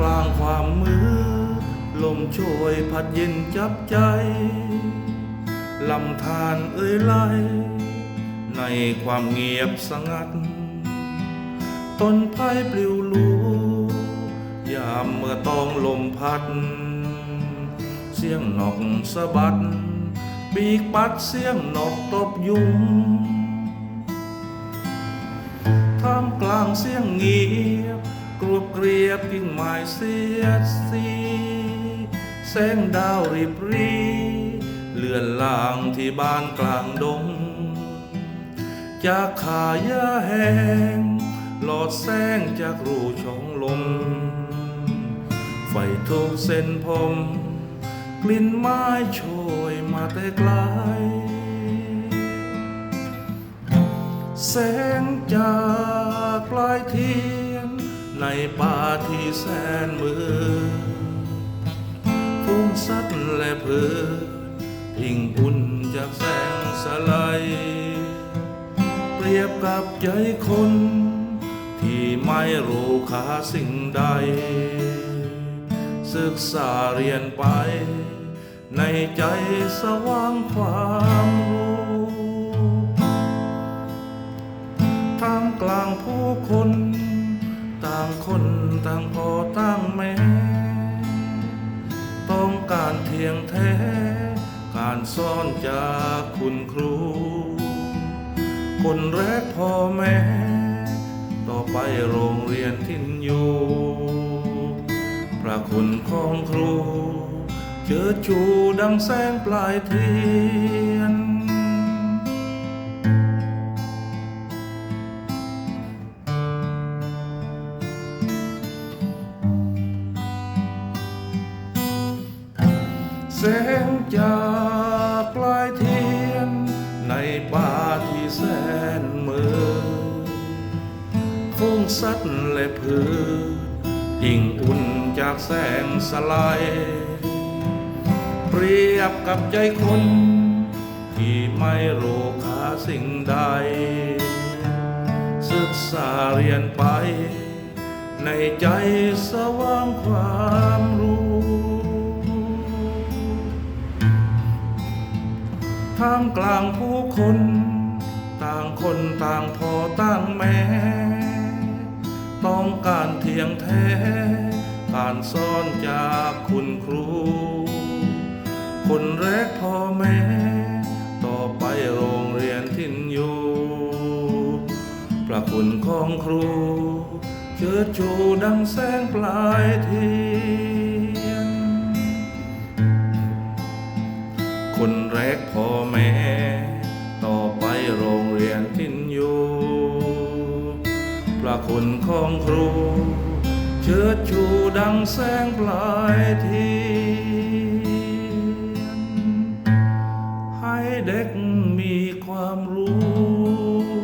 กลางความมือลมโชยพัดเย็นจับใจลำธารเอ่ยไหลในความเงียบสงัด ต้นไผ่ปลิวลูยามเมื่อต้องลมพัด เสียงนกสะบัด ปีกปัดเสียงนกตบยุงท่ามกลางเสียงเงียบ เกรียบกิ่งไม้เสียดสีแสงดาวริบรี เลื่อนลางที่บ้านกลางดง จากขายาแห้งหลอดแสงจากรูช่องลม ไฟทุกเส้นผม กลิ่นไม้โชยมาแต่ไกลแสงจา ป่าที่แสนมือฟุ้งสัตว์และเพือพิงอุ่นจากแสงสลายเปรียบกับใจคน ที่ไม่รู้ค่าสิ่งใด ศึกษาเรียนไป ในใจสว่างความรู้ท่ามกลางผู้คนต่างคน ต่างพ่อต่างแม่ต้องการเทียงแท้ การสอนจากคุณครู คนแรกพ่อแม่ ต่อไปโรงเรียนทิ้นอยู่ พระคุณของครูเชิดชูดังแสงปลายเทียน สงจากปลายเทียน ในป่าที่แสนมือฟุ้งสัตว์และพืชยิ่งอุ่นจากแสงสลายเปรียบกับใจคน ที่ไม่รู้ค่าสิ่งใด ศึกษาเรียนไป ในใจสว่างความรู้ ท่ามกลางผู้คน ต่างคนต่างพ่อต่างแม่ต้องการเทียงแท้ การสอนจากคุณครู คนแรกพ่อแม่ ต่อไปโรงเรียนทิ้นอยู่พระคุณของครู เชิดชูดังแสงปลายที โรงเรียนทิ้นอยู่พระคุณของครู เชิดชูดังแสงปลายทียนให้เด็กมีความรู้